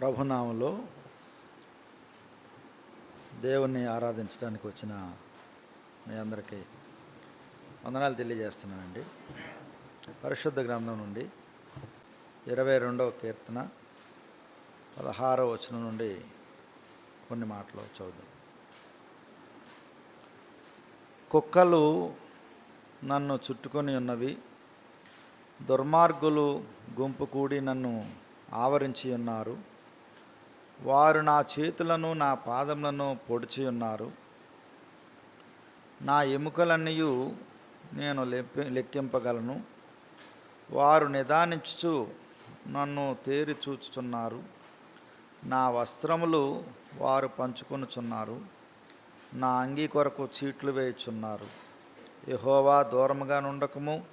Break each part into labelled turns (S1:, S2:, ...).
S1: ప్రభునామంలో దేవుణ్ణి ఆరాధించడానికి వచ్చిన మీ అందరికీ వందనాలు తెలియజేస్తున్నానండి. పరిశుద్ధ గ్రంథం నుండి ఇరవై రెండవ కీర్తన పదహారవ వచనం నుండి కొన్ని మాటలు చదువుదాం. కుక్కలు నన్ను చుట్టుకొని ఉన్నవి దుర్మార్గులు గుంపు కూడి నన్ను ఆవరించి ఉన్నారు. వారు నా చేతులను నా పాదములను పొడిచి ఉన్నారు. నా ఎముకలన్నీ నేను లెప్పి లెక్కింపగలను. వారు నిదానించుచు నన్ను తేరి చూచుచున్నారు. నా వస్త్రములు వారు పంచుకొనుచున్నారు. నా అంగీ కొరకు చీట్లు వేయుచున్నారు. యహోవా దూరముగా నుండకము.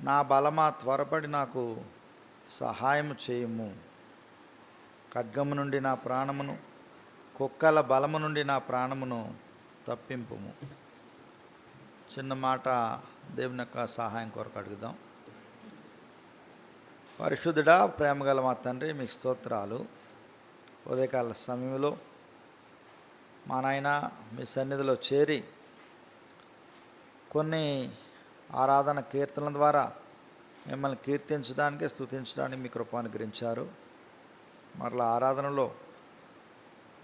S1: నా బలమా త్వరపడి నాకు సహాయము చేయము. ఖడ్గము నుండి నా ప్రాణమును కుక్కల బలము నుండి నా ప్రాణమును తప్పింపుము. చిన్న మాట దేవుని యొక్క సహాయం కొరకు అడుగుదాం. పరిశుద్ధుడా ప్రేమగల మా తండ్రి మీకు స్తోత్రాలు. ఉదయకాల సమయంలో మా నాయన మీ సన్నిధిలో చేరి కొన్ని ఆరాధన కీర్తనల ద్వారా మిమ్మల్ని కీర్తించడానికి స్తుతించడానికి మీ కృప అనుగ్రహించారు. మరలా ఆరాధనలో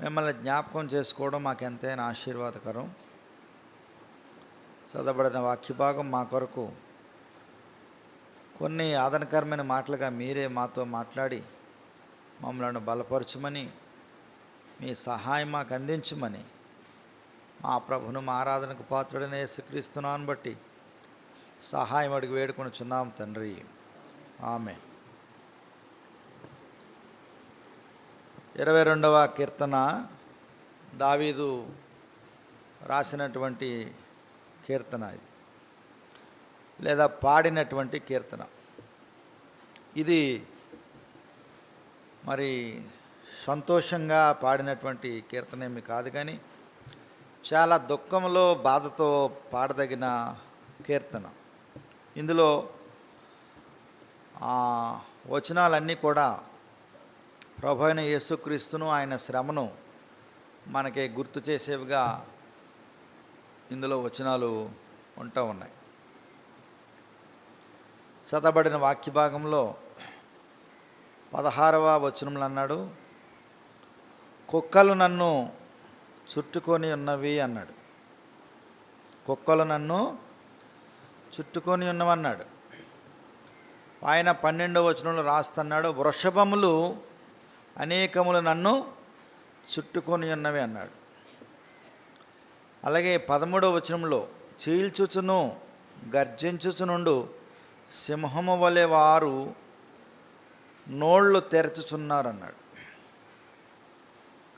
S1: మిమ్మల్ని జ్ఞాపకం చేసుకోవడం మాకు ఎంతైనా ఆశీర్వాదకరం. చదవబడిన వాక్య భాగం మా కొరకు కొన్ని ఆదరణకరమైన మాటలుగా మీరే మాతో మాట్లాడి మమ్మల్ని బలపరచమని మీ సహాయం మాకు అందించమని మా ప్రభును మా ఆరాధనకు పాత్రుడైన యేసుక్రీస్తున్నాను బట్టి సహాయం అడిగి వేడుకొని చున్నాం తండ్రి. ఆమె ఇరవై రెండవ కీర్తన దావీదు రాసినటువంటి కీర్తన ఇది లేదా పాడినటువంటి కీర్తన. ఇది మరి సంతోషంగా పాడినటువంటి కీర్తన ఏమి కాదు కానీ చాలా దుఃఖంలో బాధతో పాడదగిన కీర్తన. ఇందులో ఆ వచనాలన్నీ కూడా ప్రభు అయిన యేసుక్రీస్తును ఆయన శ్రమను మనకి గుర్తు చేసేవిగా ఇందులో వచనాలు ఉంటూ ఉన్నాయి. చదబడిన వాక్య భాగంలో పదహారవ వచనములు అన్నాడు కుక్కలు నన్ను చుట్టుకొని ఉన్నవి అన్నాడు. కుక్కలు నన్ను చుట్టుకొని ఉన్నవన్నాడు ఆయన పన్నెండవ వచనంలో రాస్తున్నాడు వృషభములు అనేకములు నన్ను చుట్టుకొని ఉన్నవి అన్నాడు. అలాగే పదమూడవ వచనంలో చీల్చుచును గర్జించుచునుండు సింహము వలె వారు నోళ్ళు తెరచుచున్నారన్నాడు.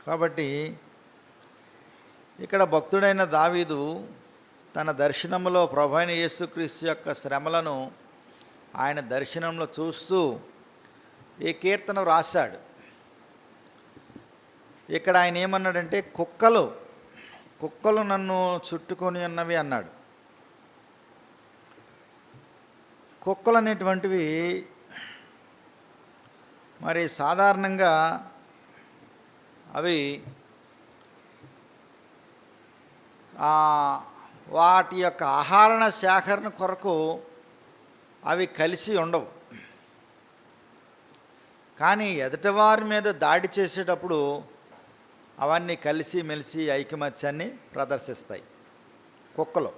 S1: కాబట్టి ఇక్కడ భక్తుడైన దావీదు తన దర్శనంలో ప్రభైన యేసుక్రీస్తు యొక్క శ్రమలను ఆయన దర్శనంలో చూస్తూ ఈ కీర్తన రాశాడు. ఇక్కడ ఆయన ఏమన్నాడంటే కుక్కలు కుక్కలు నన్ను చుట్టుకొని ఉన్నవి అన్నాడు. కుక్కలు అనేటువంటివి మరి సాధారణంగా అవి వాటి యొక్క ఆహారణ సేకరణ కొరకు అవి కలిసి ఉండవు. కానీ ఎదుటివారి మీద దాడి చేసేటప్పుడు అవన్నీ కలిసి మెలిసి ఐకమత్యాన్ని ప్రదర్శిస్తాయి. కుక్కలు.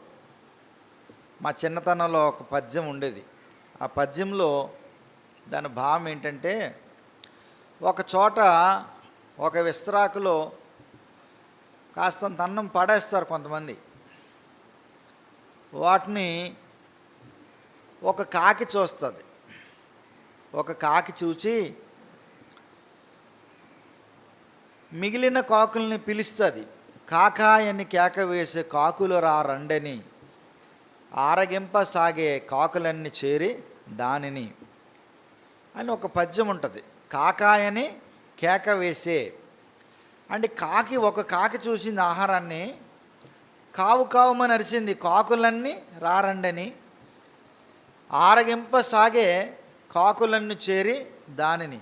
S1: మా చిన్నతనంలో ఒక పద్యం ఉండేది. ఆ పద్యంలో దాని భావం ఏంటంటే ఒక చోట ఒక విస్తరాకులో కాస్తంత అన్నం పడేస్తారు కొంతమంది. వాటిని ఒక కాకి చూస్తుంది. ఒక కాకి చూచి మిగిలిన కాకుల్ని పిలుస్తుంది. కాకాయని కేక వేసే కాకులు రా రండని. ఆరగింప సాగే కాకులన్నీ చేరి దానిని అని ఒక పద్యం ఉంటుంది. కాకాయని కేక వేసే. అంటే కాకి ఒక కాకి చూసింది ఆహారాన్ని. కావు కావుమని అరిసింది కాకులన్నీ రారండని ఆరగింప సాగే కాకులన్నీ చేరి దానిని.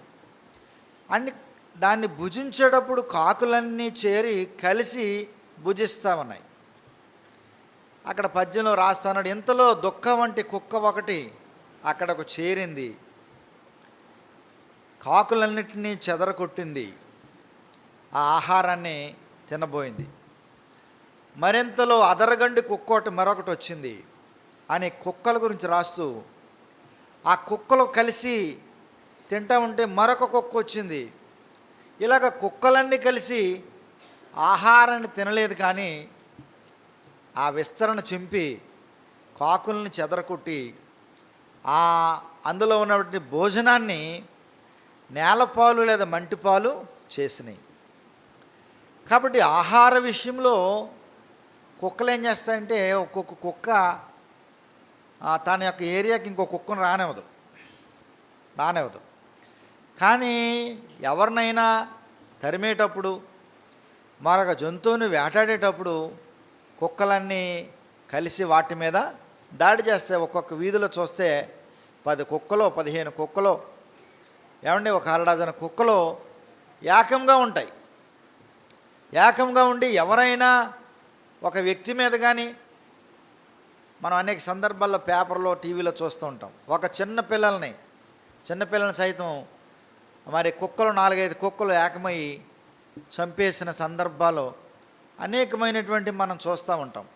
S1: అండ్ దాన్ని భుజించేటప్పుడు కాకులన్నీ చేరి కలిసి భుజిస్తూ ఉన్నాయి. అక్కడ పద్యంలో రాస్తాడు ఇంతలో దుఃఖం వంటి కుక్క ఒకటి అక్కడకు చేరింది. కాకులన్నిటినీ చెదరకొట్టింది ఆ ఆహారాన్ని తినబోయింది. మరింతలో అదరగండి కుక్క ఒకటి మరొకటి వచ్చింది అనే కుక్కల గురించి రాస్తూ ఆ కుక్కలు కలిసి తింటా ఉంటే మరొక కుక్క వచ్చింది. ఇలాగ కుక్కలన్నీ కలిసి ఆహారాన్ని తినలేదు కానీ ఆ విస్తరణ చింపి కాకుల్ని చెదరకొట్టి ఆ అందులో ఉన్నటువంటి భోజనాన్ని నేలపాలు లేదా మంటిపాలు చేసినాయి. కాబట్టి ఆహార విషయంలో కుక్కలు ఏం చేస్తాయంటే ఒక్కొక్క కుక్క తన యొక్క ఏరియాకి ఇంకో కుక్కను రానివ్వదు. రానివ్వదు. కానీ ఎవరినైనా తరిమేటప్పుడు మరొక జంతువుని వేటాడేటప్పుడు కుక్కలన్నీ కలిసి వాటి మీద దాడి చేస్తే ఒక్కొక్క వీధిలో చూస్తే పది కుక్కలో పదిహేను కుక్కలో ఏమండి ఒక అరడజన కుక్కలు ఏకంగా ఉంటాయి. ఏకంగా ఉండి ఎవరైనా ఒక వ్యక్తి మీద కానీ మనం అనేక సందర్భాల్లో పేపర్లో టీవీలో చూస్తూ ఉంటాం. ఒక చిన్న పిల్లల్ని చిన్న పిల్లల్ని సైతం మరి కుక్కలు నాలుగైదు కుక్కలు ఏకమై చంపేసిన సందర్భాలు అనేకమైనటువంటి మనం చూస్తూ ఉంటాం.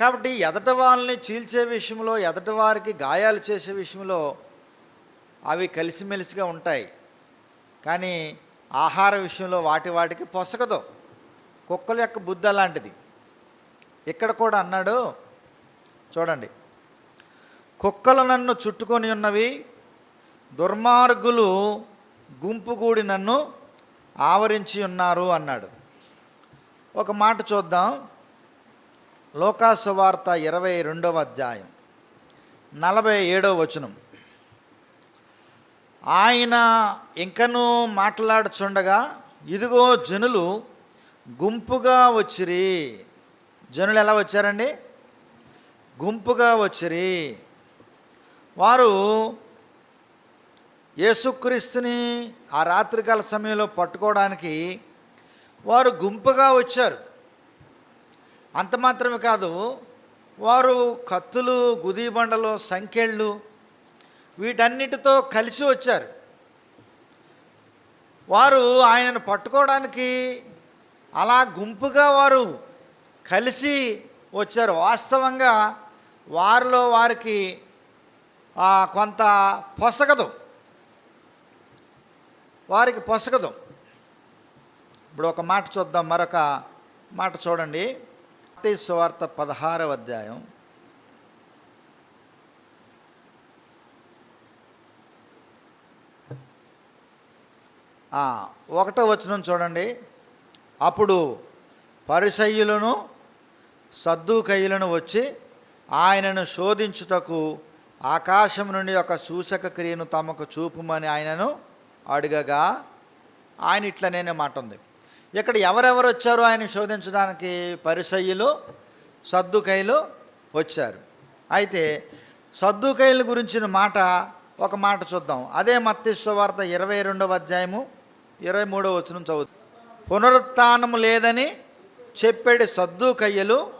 S1: కాబట్టి ఎదటి వాళ్ళని చీల్చే విషయంలో ఎదటి వారికి గాయాలు చేసే విషయంలో అవి కలిసిమెలిసిగా ఉంటాయి. కానీ ఆహార విషయంలో వాటి వాటికి పొసగదు. కుక్కల యొక్క బుద్ధి అలాంటిది. ఇక్కడ కూడా అన్నాడు చూడండి కుక్కలు నన్ను చుట్టుకొని ఉన్నవి దుర్మార్గులు గుంపుగూడి నన్ను ఆవరించి ఉన్నారు అన్నాడు. ఒక మాట చూద్దాం. లోకాసువార్త ఇరవై రెండవ అధ్యాయం నలభై ఏడవ వచనం. ఆయన ఇంకనూ మాట్లాడుచుండగా ఇదిగో జనులు గుంపుగా వచ్చిరి. జనులు ఎలా వచ్చారండి? గుంపుగా వచ్చిరి. వారు యేసుక్రీస్తుని ఆ రాత్రికాల సమయంలో పట్టుకోవడానికి వారు గుంపుగా వచ్చారు. అంత మాత్రమే కాదు వారు కత్తులు గుదిబండలు సంఖ్యళ్ళు వీటన్నిటితో కలిసి వచ్చారు. వారు ఆయనను పట్టుకోవడానికి అలా గుంపుగా వారు కలిసి వచ్చారు. వాస్తవంగా వారిలో వారికి కొంత పొసగదు. వారికి పొసగదు. ఇప్పుడు ఒక మాట చూద్దాం మరొక మాట చూడండి. సువార్త పదహారవ అధ్యాయం. ఒకటో వచనం చూడండి. అప్పుడు పరిసయ్యులను సద్దుకయ్యులను వచ్చి ఆయనను శోధించుటకు ఆకాశం నుండి ఒక సూచక క్రియను తమకు చూపుమని ఆయనను అడగగా ఆయన ఇట్లనే మాట ఉంది. ఇక్కడ ఎవరెవరు వచ్చారు ఆయన శోధించడానికి? పరిసయ్యులు సద్దుకైలు వచ్చారు. అయితే సద్దుకైల గురించిన మాట ఒక మాట చూద్దాం. అదే మత్స్వార్త ఇరవై రెండవ అధ్యాయము ఇరవై మూడవ వచనం చదువు. పునరుత్నము లేదని చెప్పేటి సద్దుకయ్యలు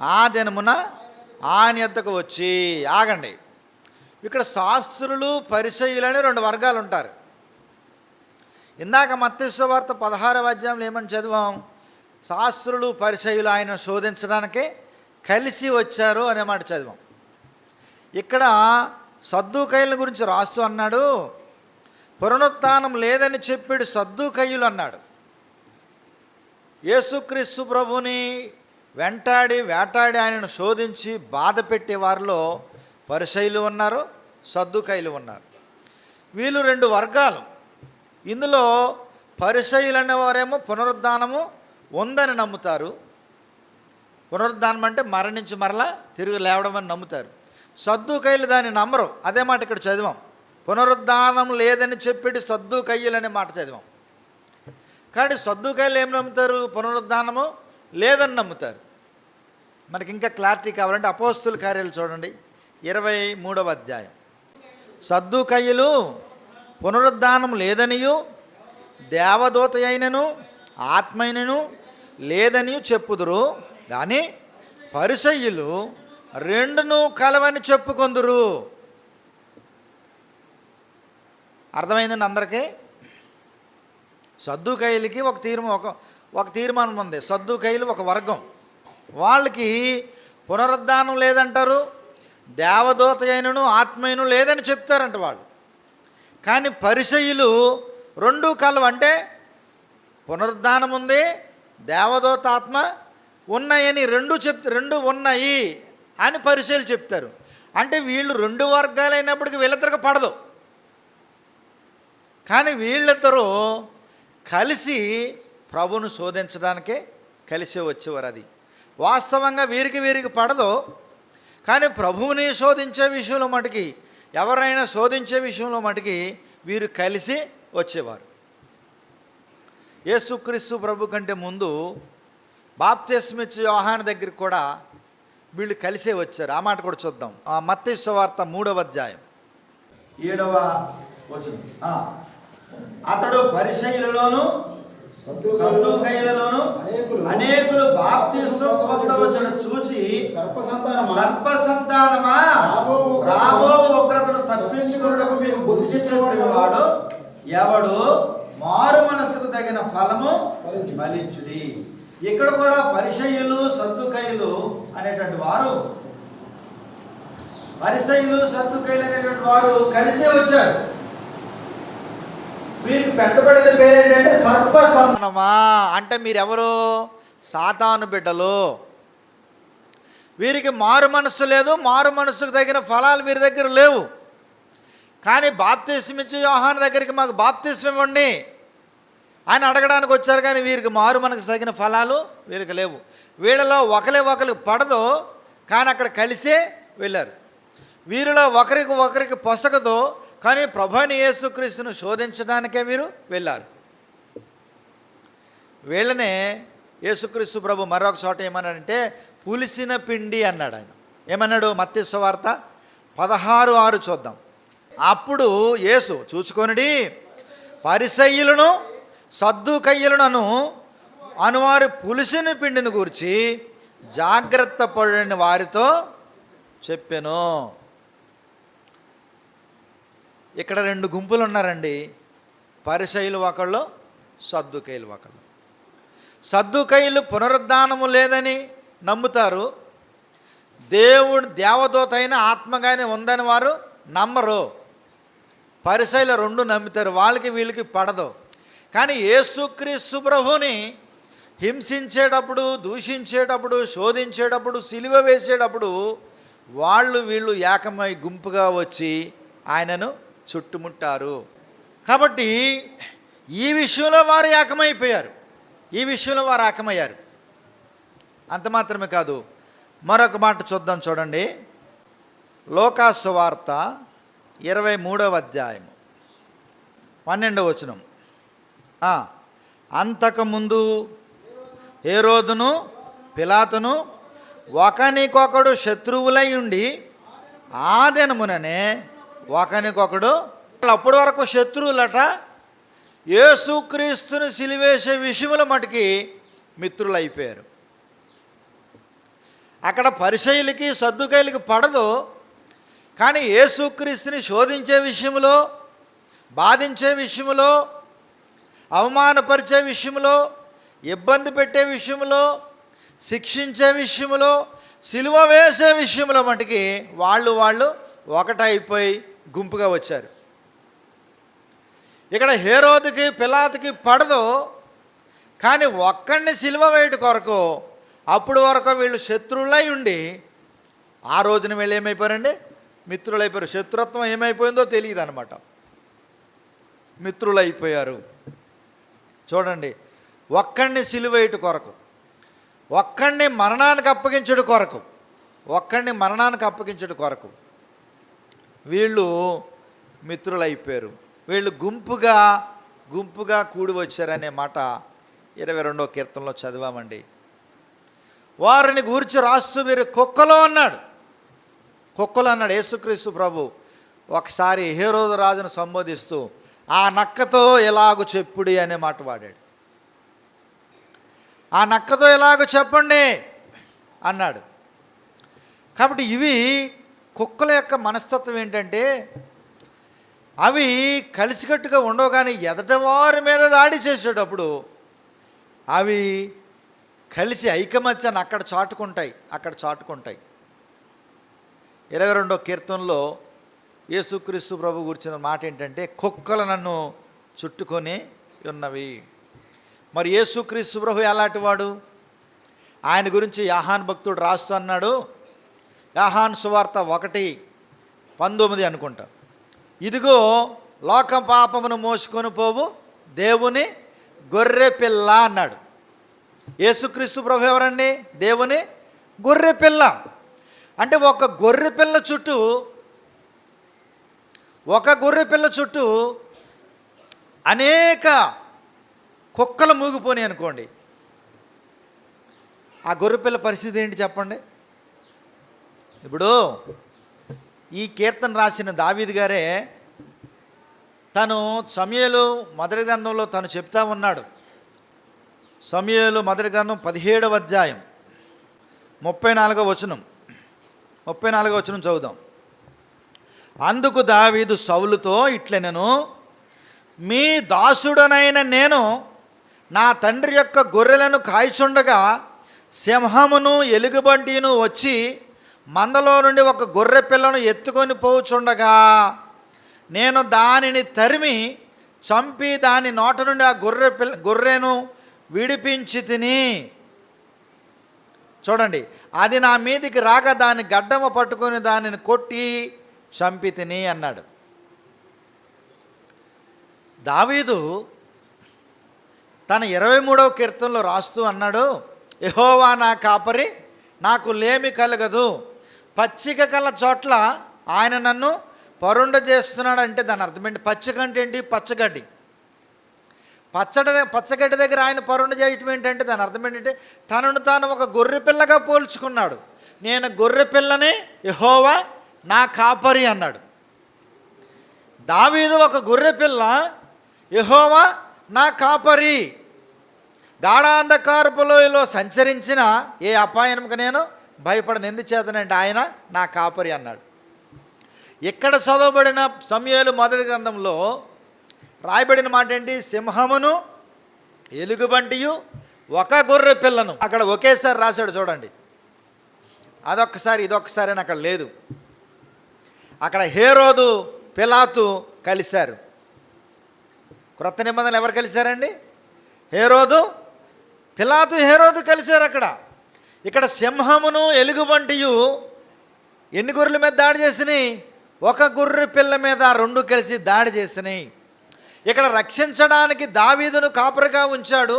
S1: ఆ దినమున ఆయన ఎద్దకు వచ్చి ఆగండి. ఇక్కడ శాస్త్రులు పరిచయులు అని రెండు వర్గాలు ఉంటారు. ఇందాక మత్స్యవార్త పదహారవ అధ్యాయంలో ఏమని చదివాం? శాస్త్రులు పరిచయులు ఆయన శోధించడానికి కలిసి వచ్చారు అనే మాట చదివాం. ఇక్కడ సద్దుకయ్యుల గురించి రాస్తూ అన్నాడు పునరుత్థానం లేదని చెప్పాడు సద్దుకయ్యులు అన్నాడు. యేసుక్రీస్తు ప్రభుని వెంటాడి వేటాడి ఆయనను శోధించి బాధ పెట్టే వారిలో పరిశైలు ఉన్నారు సద్దుకైలు ఉన్నారు. వీళ్ళు రెండు వర్గాలు. ఇందులో పరిశైలు అనేవారేమో పునరుద్ధానము ఉందని నమ్ముతారు. పునరుద్ధానం అంటే మరణించి మరలా తిరిగి లేవడం అని నమ్ముతారు. సద్దుకైలు దాన్ని నమ్మరు. అదే మాట ఇక్కడ చదివాం. పునరుద్ధానం లేదని చెప్పేటి సద్దుకయ్యలు అనే మాట చదివాం. కానీ సద్దుకాయలు ఏం నమ్ముతారు? పునరుద్ధానము లేదని నమ్ముతారు. మనకి ఇంకా క్లారిటీ కావాలంటే అపోస్తుల కార్యాలు చూడండి. ఇరవై మూడవ అధ్యాయం. సద్దుకయ్యలు పునరుద్ధానం లేదనియు దేవదూత అయినను ఆత్మైనను లేదని చెప్పుదురు. కానీ పరిసయ్యులు రెండును కలవని చెప్పుకొందురు. అర్థమైందండి అందరికీ? సద్దుకైలకి ఒక తీర్మా ఒక ఒక తీర్మానం ఉంది. సర్దుకైలు ఒక వర్గం. వాళ్ళకి పునరుద్ధానం లేదంటారు దేవదూత అయినను ఆత్మయను లేదని చెప్తారంట వాళ్ళు. కానీ పరిసయులు రెండు కలవ. అంటే పునరుద్ధానం ఉంది దేవదోతాత్మ ఉన్నాయని రెండు చెప్ రెండు ఉన్నాయి అని పరిచయలు చెప్తారు. అంటే వీళ్ళు రెండు వర్గాలైనప్పటికీ వీళ్ళిద్దరికి పడదు. కానీ వీళ్ళిద్దరూ కలిసి ప్రభును శోధించడానికే కలిసి వచ్చేవారు అది. వాస్తవంగా వీరికి వీరికి పడదు. కానీ ప్రభువుని శోధించే విషయంలో మటుకి ఎవరైనా శోధించే విషయంలో మటుకి వీరు కలిసి వచ్చేవారు. యేసుక్రీస్తు ప్రభు కంటే ముందు బాప్తిస్మిచ్చి వ్యవహాన దగ్గరికి కూడా వీళ్ళు కలిసే వచ్చారు. ఆ మాట కూడా చూద్దాం. ఆ మత్తయి వార్త మూడవ అధ్యాయం. ఏడవ వచ్చింది అతడు పరిశైలలోను సద్దుకైలలోను
S2: అనేకులు
S1: పొందవచ్చును చూచి
S2: సర్ప సంతానమా? రాబో ఉగ్రతను
S1: తప్పించుకున్నకు మీకు బుద్ధి చెప్పేవాడు వాడు ఎవడు? మారు మనసుకు తగిన ఫలము. ఫలించుడి. ఇక్కడ కూడా పరిచయులు సద్దుకైలు అనేటువంటి వారు. పరిసయులు సద్దుకైలు అనేటువంటి వారు కలిసే వచ్చారు. వీరికి పెట్టబడిన పేరు ఏంటంటే సర్ప సంతానమా అంటే మీరెవరు? సాతాను బిడ్డలు. వీరికి మారు మనస్సు లేదు మారు మనస్సుకు తగిన ఫలాలు వీరి దగ్గర లేవు. కానీ బాప్తిస్మ ఇచ్చి యోహాన్ దగ్గరికి మాకు బాప్తిస్మ ఇవ్వండి. ఆయన అడగడానికి వచ్చారు కానీ వీరికి మారు మనకు తగిన ఫలాలు వీరికి లేవు. వీళ్ళలో ఒకరే ఒకరికి పడదు కానీ అక్కడ కలిసే వెళ్ళారు. వీరిలో ఒకరికి ఒకరికి పొసగదు కానీ ప్రభాని యేసుక్రీస్తును శోధించడానికే వీరు వెళ్ళారు. వీళ్ళనే యేసుక్రీస్తు ప్రభు మరొక చోట ఏమన్నాడంటే పులిసిన పిండి అన్నాడు ఆయన. ఏమన్నాడు? మత్తి వార్త పదహారు ఆరు చూద్దాం. అప్పుడు యేసు చూసుకొనిడి పరిసయ్యులను సద్దుకయ్యులను అనువారి పులిసిన పిండిని గురించి జాగ్రత్త పడని వారితో చెప్పాను. ఇక్కడ రెండు గుంపులు ఉన్నారండి పరిశైలు ఒకళ్ళు సద్దుకైలు ఒకళ్ళు. సద్దుకైలు పునరుద్ధానము లేదని నమ్ముతారు. దేవుడు దేవదూత అయిన ఆత్మగానే ఉందని వారు నమ్మరు. పరిశైలు రెండు నమ్ముతారు. వాళ్ళకి వీళ్ళకి పడదు. కానీ యేసుక్రీస్తు ప్రభుని హింసించేటప్పుడు దూషించేటప్పుడు శోధించేటప్పుడు సిలువ వేసేటప్పుడు వాళ్ళు వీళ్ళు ఏకమై గుంపుగా వచ్చి ఆయనను చుట్టుముట్టారు. కాబట్టి ఈ విషయంలో వారు ఏకమైపోయారు. ఈ విషయంలో వారు ఏకమయ్యారు. అంత మాత్రమే కాదు. మరొక మాట చూద్దాం చూడండి. లోకాసువార్త ఇరవై మూడవ అధ్యాయం పన్నెండవ వచనం. అంతకుముందు ఏ రోజును పిలాతును ఒకనికొకడు శత్రువులై ఉండి ఆ దినముననే ఒకనికొకడు. అప్పటి వరకు శత్రువులట. యేసుక్రీస్తుని సిలివేసే విషయముల మటుకి మిత్రులు అయిపోయారు అక్కడ పరిచయులకి సర్దుకైలకి పడదు. కానీ యేసుక్రీస్తుని శోధించే విషయంలో బాధించే విషయంలో అవమానపరిచే విషయంలో ఇబ్బంది పెట్టే విషయంలో శిక్షించే విషయంలో సిలువ వేసే విషయంలో మటుకి వాళ్ళు వాళ్ళు ఒకటైపోయి గుంపుగా వచ్చారు. ఇక్కడ హేరోదుకి పిలాతికి పడదు కానీ ఒక్కడిని సిల్వ వేయట కొరకు అప్పుడు వరకు వీళ్ళు శత్రువులై ఉండి ఆ రోజున వీళ్ళు ఏమైపోయారండి? మిత్రులైపోయారు. శత్రుత్వం ఏమైపోయిందో తెలియదు అనమాట మిత్రులైపోయారు. చూడండి ఒక్కడిని సిలువేయట కొరకు ఒక్కడిని మరణానికి అప్పగించడు కొరకు ఒక్కడిని మరణానికి అప్పగించడు కొరకు వీళ్ళు మిత్రులైపోయారు. వీళ్ళు గుంపుగా గుంపుగా కూడి వచ్చారనే మాట ఇరవై రెండో కీర్తనలో చదివామండి. వారిని గూర్చి రాస్తూ వీరు కుక్కలో అన్నాడు. కుక్కలో అన్నాడు యేసుక్రీస్తు ప్రభు ఒకసారి హేరోదు రాజును సంబోధిస్తూ ఆ నక్కతో ఎలాగు చెప్పుడి అనే మాట వాడాడు. ఆ నక్కతో ఎలాగో చెప్పండి అన్నాడు. కాబట్టి ఇవి కుక్కల యొక్క మనస్తత్వం ఏంటంటే అవి కలిసికట్టుగా ఉండవు కానీ ఎదటవారి మీద దాడి చేసేటప్పుడు అవి కలిసి ఐకమత్యాన్ని అక్కడ చాటుకుంటాయి అక్కడ చాటుకుంటాయి. ఇరవై రెండో కీర్తనలో యేసుక్రీస్తు ప్రభు గురించిన మాట ఏంటంటే కుక్కలు నన్ను చుట్టుకొని ఉన్నవి. మరి యేసుక్రీస్తు ప్రభు ఎలాంటి వాడు? ఆయన గురించి యాహాన్ భక్తుడు రాస్తూ అన్నాడు యాహాన్ సువార్త ఒకటి పంతొమ్మిది అనుకుంటా. ఇదిగో లోక పాపమును మోసుకొని పోవు దేవుని గొర్రె పిల్ల అన్నాడు. యేసుక్రీస్తు ప్రభు ఎవరండి? దేవుని గొర్రె పిల్ల. అంటే ఒక గొర్రె పిల్ల చుట్టూ ఒక గొర్రె పిల్ల చుట్టూ అనేక కుక్కలు మూగిపోయినాయి అనుకోండి. ఆ గొర్రెపిల్ల పరిస్థితి ఏంటి చెప్పండి? ఇప్పుడు ఈ కీర్తన రాసిన దావీద్ గారే తను సమయలు మొదటి గ్రంథంలో తను చెప్తా ఉన్నాడు. సమయలు మొదటి గ్రంథం పదిహేడవ అధ్యాయం ముప్పై నాలుగో వచనం ముప్పై నాలుగో వచనం చదువుదాం. అందుకు దావీదు సౌలుతో ఇట్లనెను మీ దాసుడనైన నేను నా తండ్రి యొక్క గొర్రెలను కాయచుండగా సింహమును ఎలుగుబంటిను వచ్చి మందలో నుండి ఒక గొర్రె పిల్లను ఎత్తుకొని పోవుచుండగా నేను దానిని తరిమి చంపి దాని నోట నుండి ఆ గొర్రె పిల్ల గొర్రెను విడిపించి తిని. చూడండి అది నా మీదికి రాక దాని గడ్డమ పట్టుకొని దానిని కొట్టి చంపి తిని అన్నాడు. దావీదు తన ఇరవై మూడవ కీర్తనలో రాస్తూ అన్నాడు యహోవా నా కాపరి నాకు లేమి కలగదు. పచ్చిక కల చోట్ల ఆయన నన్ను పరుండ చేస్తున్నాడు అంటే దాని అర్థం ఏంటి? పచ్చిక అంటే ఏంటి? పచ్చగడ్డి. పచ్చడి పచ్చగడ్డి దగ్గర ఆయన పరుండ చేయటం ఏంటంటే దాని అర్థం ఏంటంటే తనను తాను ఒక గొర్రె పిల్లగా పోల్చుకున్నాడు. నేను గొర్రె పిల్లనే యహోవా నా కాపరి అన్నాడు. దావీదు ఒక గొర్రె పిల్ల యహోవా నా కాపరి. గాఢాంధకారపు లోయలో సంచరించిన ఏ అపాయానికి నేను భయపడను ఎందుచేతనంటే ఆయన నా కాపరి అన్నాడు. ఇక్కడ చదవబడిన సమయాలు మొదటి గ్రంథంలో రాయబడిన మాట ఏంటి? సింహమును ఎలుగుబంటియు ఒక గొర్రె పిల్లను. అక్కడ ఒకేసారి రాశాడు చూడండి. అదొక్కసారి ఇదొక్కసారి అని అక్కడ లేదు. అక్కడ హేరోదు పిలాతు కలిశారు. క్రొత్త నిబంధనలు ఎవరు కలిశారండి? హేరోదు పిలాతు హేరోదు కలిశారు అక్కడ. ఇక్కడ సింహమును ఎలుగు వంటియు ఎన్ని గొర్రెల మీద దాడి చేసినాయి? ఒక గొర్రె పిల్ల మీద రెండు కలిసి దాడి చేసినాయి. ఇక్కడ రక్షించడానికి దావీదును కాపరిగా ఉంచాడు.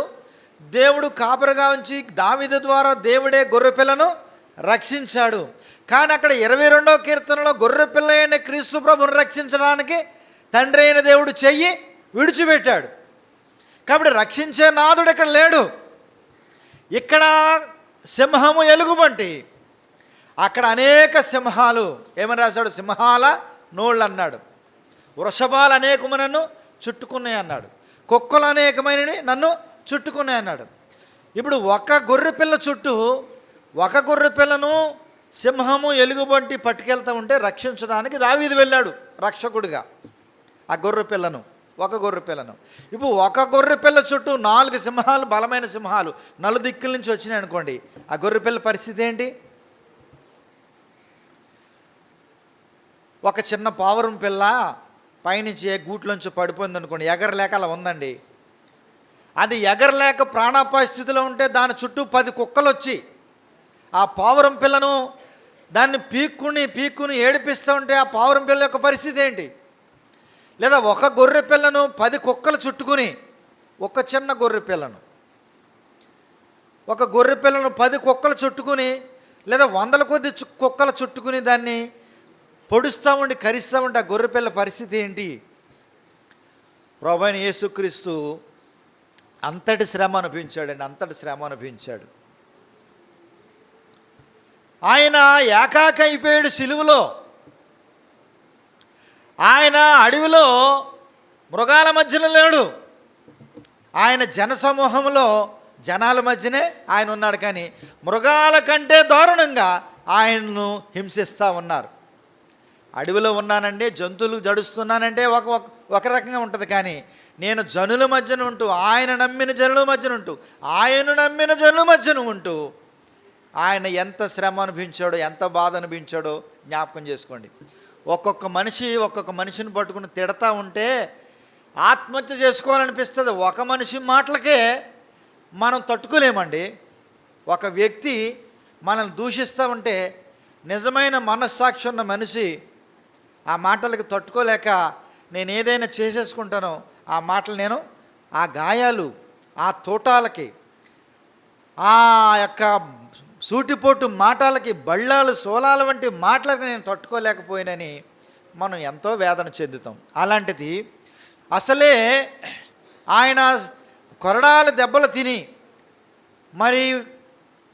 S1: దేవుడు కాపరిగా ఉంచి దావీదు ద్వారా దేవుడే గొర్రె పిల్లను రక్షించాడు. కానీ అక్కడ ఇరవై రెండో కీర్తనలో గొర్రె పిల్ల అయిన క్రీస్తు ప్రభును రక్షించడానికి తండ్రి అయిన దేవుడు చెయ్యి విడిచిపెట్టాడు. కాబట్టి రక్షించే నాదుడు ఇక్కడ లేడు. ఇక్కడ సింహము ఎలుగుబంటి. అక్కడ అనేక సింహాలు. ఏమని రాశాడు? సింహాల నోళ్ళు అన్నాడు వృషభాలు అనేకము నన్ను చుట్టుకున్నాయి అన్నాడు కుక్కలు అనేకమైనవి నన్ను చుట్టుకున్నాయి అన్నాడు ఇప్పుడు ఒక గొర్రె పిల్ల చుట్టూ ఒక గొర్రె పిల్లను సింహము ఎలుగుబంటి పట్టుకెళ్తా ఉంటే రక్షించడానికి దావీది వెళ్ళాడు రక్షకుడిగా. ఆ గొర్రె పిల్లను. ఒక గొర్రె పిల్లను. ఇప్పుడు ఒక గొర్రె పిల్ల చుట్టూ నాలుగు సింహాలు బలమైన సింహాలు నలుదిక్కుల నుంచి వచ్చినాయి అనుకోండి ఆ గొర్రె పిల్ల పరిస్థితి ఏంటి? ఒక చిన్న పావురం పిల్ల పైనుంచి ఏ గూట్లోంచి పడిపోయింది అనుకోండి ఎగరలేక అలా ఉందండి. అది ఎగరలేక ప్రాణాపాయ స్థితిలో ఉంటే దాని చుట్టూ పది కుక్కలు వచ్చి ఆ పావురం పిల్లను దాన్ని పీక్కుని పీక్కుని ఏడిపిస్తూ ఉంటే ఆ పావురం పిల్ల యొక్క పరిస్థితి ఏంటి? లేదా ఒక గొర్రె పిల్లను పది కుక్కలు చుట్టుకుని ఒక చిన్న గొర్రె పిల్లను. ఒక గొర్రె పిల్లను పది కుక్కలు చుట్టుకుని లేదా వందల కొద్ది కుక్కలు చుట్టుకుని దాన్ని పొడుస్తూ ఉండి కరిస్తూ ఉంటే ఆ గొర్రె పిల్ల పరిస్థితి ఏంటి? ప్రభైన యేసుక్రీస్తు అంతటి శ్రమ అనిపించాడండి అంతటి శ్రమ అనిపించాడు ఆయన ఏకాక అయిపోయాడు సిలువలో. ఆయన అడవిలో మృగాల మధ్యలో లేడు. ఆయన జనసమూహంలో జనాల మధ్యనే ఆయన ఉన్నాడు కానీ మృగాల కంటే దారుణంగా ఆయన్ను హింసిస్తూ ఉన్నారు. అడవిలో ఉన్నానంటే జంతువులు జడుస్తున్నానంటే ఒక ఒక- ఒక రకంగా ఉంటుంది కానీ నేను జనుల మధ్యన ఉంటూ ఆయన నమ్మిన జనుల మధ్యన ఉంటూ ఆయన నమ్మిన జనుల మధ్యన ఉంటూ ఆయన ఎంత శ్రమ అనిపించాడో ఎంత బాధ అనిపించాడో జ్ఞాపకం చేసుకోండి. ఒక్కొక్క మనిషి ఒక్కొక్క మనిషిని పట్టుకుని తిడతా ఉంటే ఆత్మహత్య చేసుకోవాలనిపిస్తుంది. ఒక మనిషి మాటలకే మనం తట్టుకోలేమండి. ఒక వ్యక్తి మనల్ని దూషిస్తూ ఉంటే నిజమైన మనస్సాక్షి ఉన్న మనిషి ఆ మాటలకు తట్టుకోలేక నేను ఏదైనా చేసేసుకుంటానో ఆ మాటలు నేను ఆ గాయాలు ఆ తోటాలకి ఆ యొక్క సూటిపోటు మాటలకి బళ్ళాలు సోలాల వంటి మాటలకు నేను తట్టుకోలేకపోయినని మనం ఎంతో వేదన చెందుతాం. అలాంటిది అసలే ఆయన కొరడాలు దెబ్బలు తిని మరి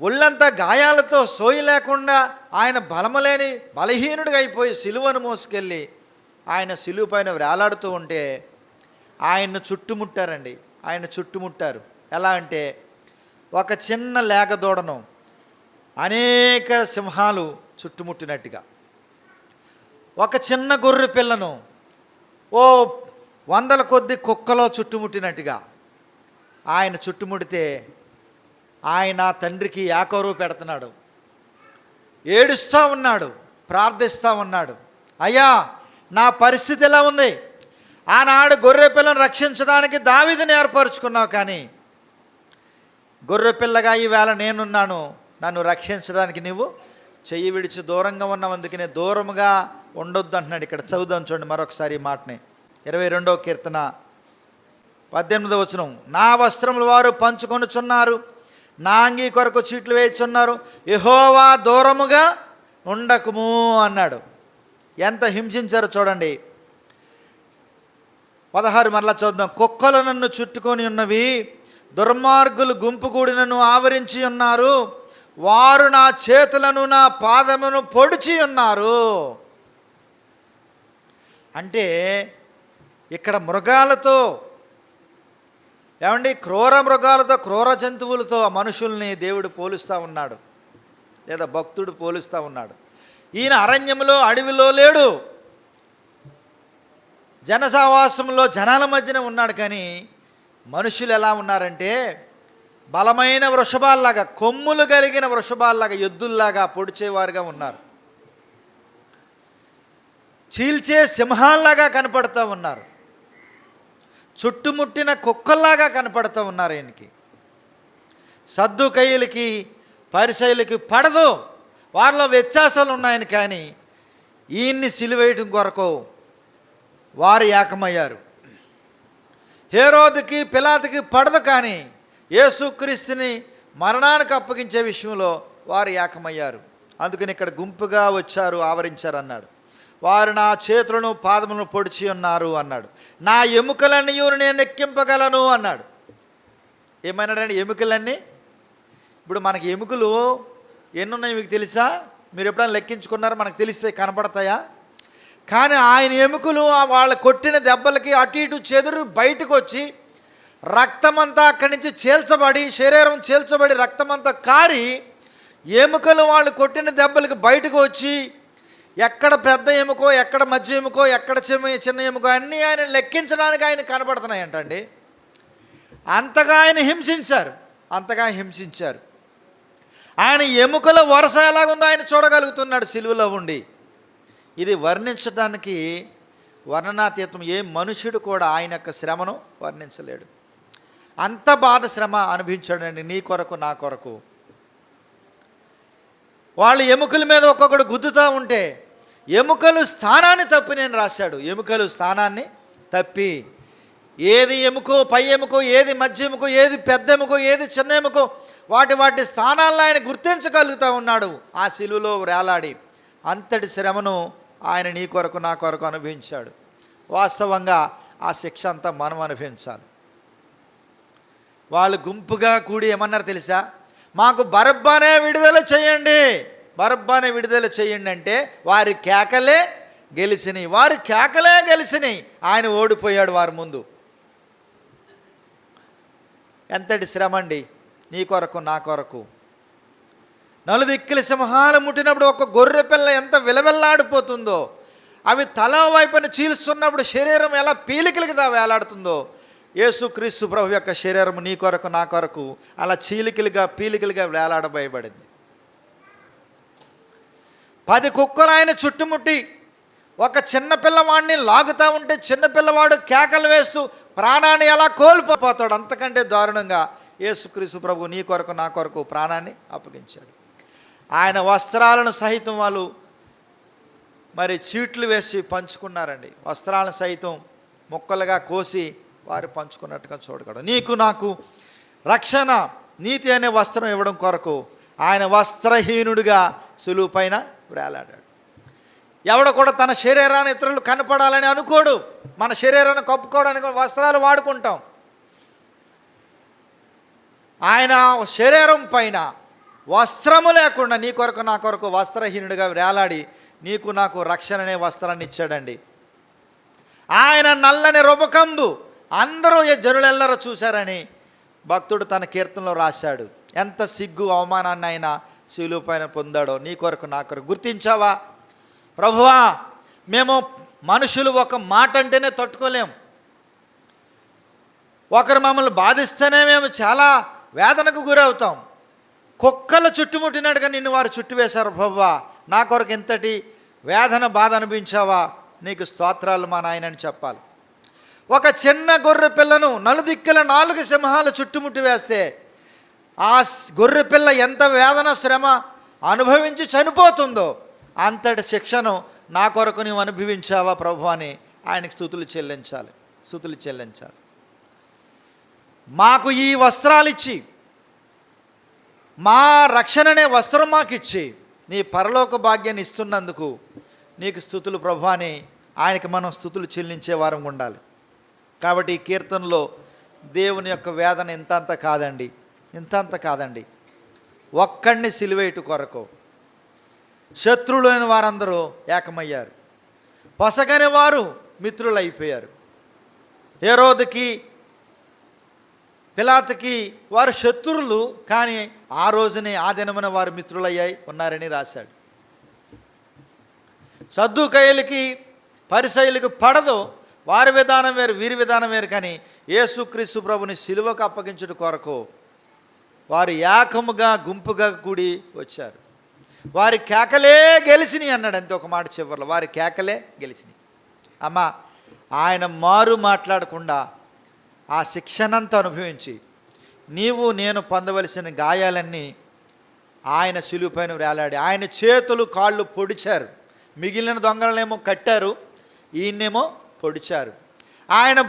S1: ఒళ్ళంతా గాయాలతో సోయి లేకుండా ఆయన బలమలేని బలహీనుడిగా అయిపోయి సిలువను మోసుకెళ్ళి ఆయన సిలువ పైన వేలాడుతూ ఉంటే ఆయన్ను చుట్టుముట్టారండి. ఆయన చుట్టుముట్టారు. ఎలా అంటే ఒక చిన్న లేగదూడను అనేక సింహాలు చుట్టుముట్టినట్టుగా. ఒక చిన్న గొర్రె పిల్లను ఓ వందల కొద్ది కుక్కలో చుట్టుముట్టినట్టుగా. ఆయన చుట్టుముడితే ఆయన తండ్రికి యాకోరు పెడుతున్నాడు. ఏడుస్తూ ఉన్నాడు ప్రార్థిస్తూ ఉన్నాడు. అయ్యా నా పరిస్థితి ఎలా ఉంది? ఆనాడు గొర్రె పిల్లను రక్షించడానికి దావిదని ఏర్పరచుకున్నావు కానీ గొర్రె పిల్లగా ఈవేళ నేనున్నాను. నన్ను రక్షించడానికి నువ్వు చెయ్యి విడిచి దూరంగా ఉన్నవందుకనే దూరముగా ఉండొద్దు అంటున్నాడు ఇక్కడ. చదువుదాం చూడండి మరొకసారి ఈ మాటని. ఇరవై రెండవ కీర్తన. పద్దెనిమిదవ వచనం. నా వస్త్రములు వారు పంచుకొనుచున్నారు నా అంగీ కొరకు చీట్లు వేయుచున్నారు యహోవా దూరముగా ఉండకుము అన్నాడు. ఎంత హింసించారో చూడండి. పదహారు మరలా చూద్దాం కుక్కలు నన్ను చుట్టుకొని ఉన్నవి దుర్మార్గులు గుంపు కూడి నన్ను ఆవరించి ఉన్నారు వారు నా చేతులను నా పాదమును పొడిచి ఉన్నారు. అంటే ఇక్కడ మృగాలతో ఏమండి? క్రూర మృగాలతో క్రూర జంతువులతో మనుషుల్ని దేవుడు పోలుస్తూ ఉన్నాడు. లేదా భక్తుడు పోలుస్తూ ఉన్నాడు. ఈయన అరణ్యంలో అడవిలో లేడు. జనసావాసంలో జనాల మధ్యన ఉన్నాడు కానీ మనుషులు ఎలా ఉన్నారంటే బలమైన వృషభాల్లాగా కొమ్ములు కలిగిన వృషభాల్లాగా ఎద్దుల్లాగా పొడిచేవారుగా ఉన్నారు. చీల్చే సింహాల్లాగా కనపడుతూ ఉన్నారు. చుట్టుముట్టిన కుక్కల్లాగా కనపడుతూ ఉన్నారు ఆయనకి సద్దు కయ్యలకి పరిశైలకి పడదు. వారిలో వ్యత్యాసాలు ఉన్నాయని కానీ ఈయన్ని సిలివేయటం కొరకు వారు ఏకమయ్యారు. హేరోదుకి పిలాతికి పడదు కానీ యేసుక్రీస్తుని మరణానికి అప్పగించే విషయంలో వారు ఏకమయ్యారు. అందుకని ఇక్కడ గుంపుగా వచ్చారు ఆవరించారు అన్నాడు వారు నా చేతులను పాదములను పొడిచి ఉన్నారు అన్నాడు. నా ఎముకలన్నీ నేను ఎక్కింపగలను అన్నాడు. ఏమన్నాడండి ఎముకలన్నీ? ఇప్పుడు మనకి ఎముకలు ఎన్నున్నాయి మీకు తెలుసా? మీరు ఎప్పుడైనా లెక్కించుకున్నారో? మనకు తెలిస్తే కనపడతాయా? కానీ ఆయన ఎముకలు వాళ్ళ కొట్టిన దెబ్బలకి అటు ఇటు చెదురు బయటకు వచ్చి రక్తమంతా అక్కడి నుంచి చేల్చబడి శరీరం చేల్చబడి రక్తమంతా కారి ఎముకలు వాళ్ళు కొట్టిన దెబ్బలకు బయటకు వచ్చి ఎక్కడ పెద్ద ఎముకో ఎక్కడ మధ్య ఎముకో ఎక్కడ చిన్న చిన్న ఎముకో అన్నీ ఆయన లెక్కించడానికి ఆయన కనబడుతున్నాయంటండి. అంతగా ఆయన హింసించారు. అంతగా హింసించారు. ఆయన ఎముకల వరుస ఎలాగుందో ఆయన చూడగలుగుతున్నాడు సిలువలో ఉండి. ఇది వర్ణించడానికి వర్ణనాతీతం ఏ మనుషుడు కూడా ఆయన యొక్క శ్రమను వర్ణించలేడు. అంత బాధ శ్రమ అనుభవించాడండి నీ కొరకు నా కొరకు. వాళ్ళు ఎముకల మీద ఒక్కొక్కడు గుద్దుతూ ఉంటే ఎముకలు స్థానాన్ని తప్పి నేను రాశాడు. ఎముకలు స్థానాన్ని తప్పి. ఏది ఎముకో పై ఎముకో ఏది మధ్య ఎముకో ఏది పెద్ద ఎముకో ఏది చిన్న ఎముకో వాటి వాటి స్థానాలను ఆయన గుర్తించగలుగుతూ ఉన్నాడు. ఆ శిలువలో వేలాడి అంతటి శ్రమను ఆయన నీ కొరకు నా కొరకు అనుభవించాడు. వాస్తవంగా ఆ శిక్ష అంతా మనం అనుభవించాలి. వాళ్ళు గుంపుగా కూడి ఏమన్నారు తెలుసా? మాకు బరబ్బానే విడుదల చేయండి. బరబ్బానే విడుదల చేయండి అంటే వారి కేకలే గెలిచినాయి. వారి కేకలే గెలిచినాయి. ఆయన ఓడిపోయాడు వారి ముందు. ఎంతటి శ్రమ అండి? నీ కొరకు నా కొరకు. నలుదిక్కుల సింహాలు ముట్టినప్పుడు ఒక గొర్రె పిల్ల ఎంత విలవెల్లాడిపోతుందో అవి తల వైపున చీలుస్తున్నప్పుడు శరీరం ఎలా పీలికలకి దా వేలాడుతుందో యేసుక్రీస్తు ప్రభు యొక్క శరీరము నీ కొరకు నా కొరకు అలా చీలికలుగా పీలికలుగా వేలాడబయబడింది పది కుక్కలు ఆయన చుట్టుముట్టి ఒక చిన్న పిల్లవాడిని లాగుతూ ఉంటే చిన్న పిల్లవాడు కేకలు వేస్తూ ప్రాణాన్ని ఎలా కోల్పోతాడు? అంతకంటే దారుణంగా యేసుక్రీస్తు ప్రభు నీ కొరకు నా కొరకు ప్రాణాన్ని అప్పగించాడు. ఆయన వస్త్రాలను సహితం వాళ్ళు మరి చీట్లు వేసి పంచుకున్నారండి. వస్త్రాలను సైతం ముక్కలుగా కోసి వారు పంచుకున్నట్టుగా చూడగలడు. నీకు నాకు రక్షణ నీతి అనే వస్త్రం ఇవ్వడం కొరకు ఆయన వస్త్రహీనుడిగా సులువు పైన వేలాడాడు. ఎవడ కూడా తన శరీరాన్ని ఇతరులు కనపడాలని అనుకోడు. మన శరీరాన్ని కప్పుకోవడానికి వస్త్రాలు వాడుకుంటాం. ఆయన శరీరం పైన వస్త్రము లేకుండా నీ కొరకు నా కొరకు వస్త్రహీనుడిగా వేలాడి నీకు నాకు రక్షణ అనే వస్త్రాన్ని ఇచ్చాడండి. ఆయన నల్లని రుబకంబు అందరూ ఈ జనులెల్లరూ చూశారని భక్తుడు తన కీర్తనలో రాశాడు. ఎంత సిగ్గు అవమానాన్ని ఆయన శిలువ పైన పొందాడో నీ కొరకు నా కొరకు గుర్తించావా? ప్రభువా మేము మనుషులు ఒక మాట అంటేనే తట్టుకోలేము ఒకరు మమ్మల్ని బాధిస్తేనే మేము చాలా వేదనకు గురవుతాం. కుక్కలు చుట్టుముట్టినట్టుగా నిన్ను వారు చుట్టువేశారు ప్రభువా. నా కొరకు ఇంతటి వేదన బాధ అనిపించావా నీకు స్తోత్రాలు మా నాయనని చెప్పాలి. ఒక చిన్న గొర్రె పిల్లను నలుదిక్కుల నాలుగు సింహాలు చుట్టుముట్టి వేస్తే ఆ గొర్రె పిల్ల ఎంత వేదన శ్రమ అనుభవించి చనిపోతుందో అంతటి శిక్షను నా కొరకు నీవు అనుభవించావా ప్రభు అని ఆయనకి స్థుతులు చెల్లించాలి స్థుతులు చెల్లించాలి. మాకు ఈ వస్త్రాలు ఇచ్చి మా రక్షణనే వస్త్రం మాకు ఇచ్చి నీ పరలోక భాగ్యాన్ని ఇస్తున్నందుకు నీకు స్థుతులు ప్రభు అని ఆయనకి మనం స్థుతులు చెల్లించే వారం ఉండాలి. కాబట్టి ఈ కీర్తనలో దేవుని యొక్క వేదన ఇంతంత కాదండి ఇంతంత కాదండి. ఒక్కడిని సిలువేటు కొరకు. శత్రువులైన వారందరూ ఏకమయ్యారు. పొసగని వారు మిత్రులు అయిపోయారు హేరోదుకి పిలాతకి వారు శత్రువులు కానీ ఆ రోజునే ఆ దినమున వారు మిత్రులయ్యాయి ఉన్నారని రాశాడు. సద్దుకయ్యలకి పరిసయులకి పడదు వారి విధానం వేరు వీరి విధానం వేరు కానీ యేసుక్రీస్తు ప్రభుని సిలువకు అప్పగించుట కొరకు వారు ఏకముగా గుంపుగా కూడి వచ్చారు. వారి కేకలే గెలిచినాయి అన్నాడు అంతే ఒక మాట చివరిలో. వారి కేకలే గెలిచినాయి. అమ్మ ఆయన మారు మాట్లాడకుండా ఆ శిక్షణంతా అనుభవించి నీవు నేను పొందవలసిన గాయాలన్నీ ఆయన సిలువుపైన వేలాడి ఆయన చేతులు కాళ్ళు పొడిచారు. మిగిలిన దొంగలనేమో కట్టారు. ఈయన్నేమో పొడిచారు. ఆయన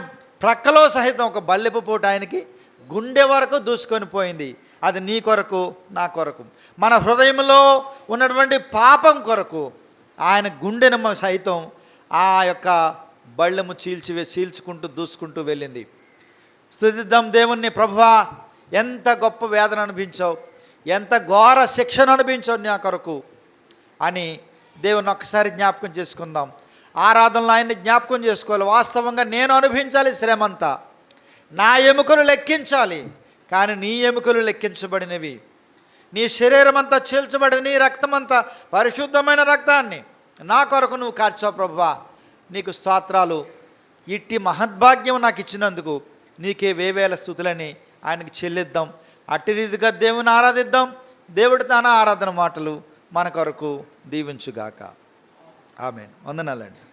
S1: ప్రక్కలో సహితం ఒక బల్లెపు పూట ఆయనకి గుండె వరకు దూసుకొని పోయింది. అది నీ కొరకు నా కొరకు. మన హృదయంలో ఉన్నటువంటి పాపం కొరకు ఆయన గుండెను సైతం ఆ యొక్క బళ్ళము చీల్చి చీల్చుకుంటూ దూసుకుంటూ వెళ్ళింది. స్థుతిద్దాం దేవుణ్ణి ప్రభువా ఎంత గొప్ప వేదన అనిపించావు ఎంత ఘోర శిక్షను అనిపించావు నా కొరకు అని దేవుని ఒక్కసారి జ్ఞాపకం చేసుకుందాం. ఆరాధనలో ఆయన్ని జ్ఞాపకం చేసుకోవాలి. వాస్తవంగా నేను అనుభవించాలి శ్రమంతా. నా ఎముకలు లెక్కించాలి కానీ నీ ఎముకలు లెక్కించబడినవి. నీ శరీరం అంతా చీల్చబడి నీ రక్తమంతా పరిశుద్ధమైన రక్తాన్ని నా కొరకు నువ్వు కార్చావు ప్రభువా. నీకు స్తోత్రాలు. ఇట్టి మహద్భాగ్యం నాకు ఇచ్చినందుకు నీకే వేవేల స్థుతులని ఆయనకి చెల్లిద్దాం. అట్టి రీతిగా దేవుని ఆరాధిద్దాం. దేవుడి తన ఆరాధన మాటలు మన కొరకు దీవించుగాక. ఆమె వందనాలండి.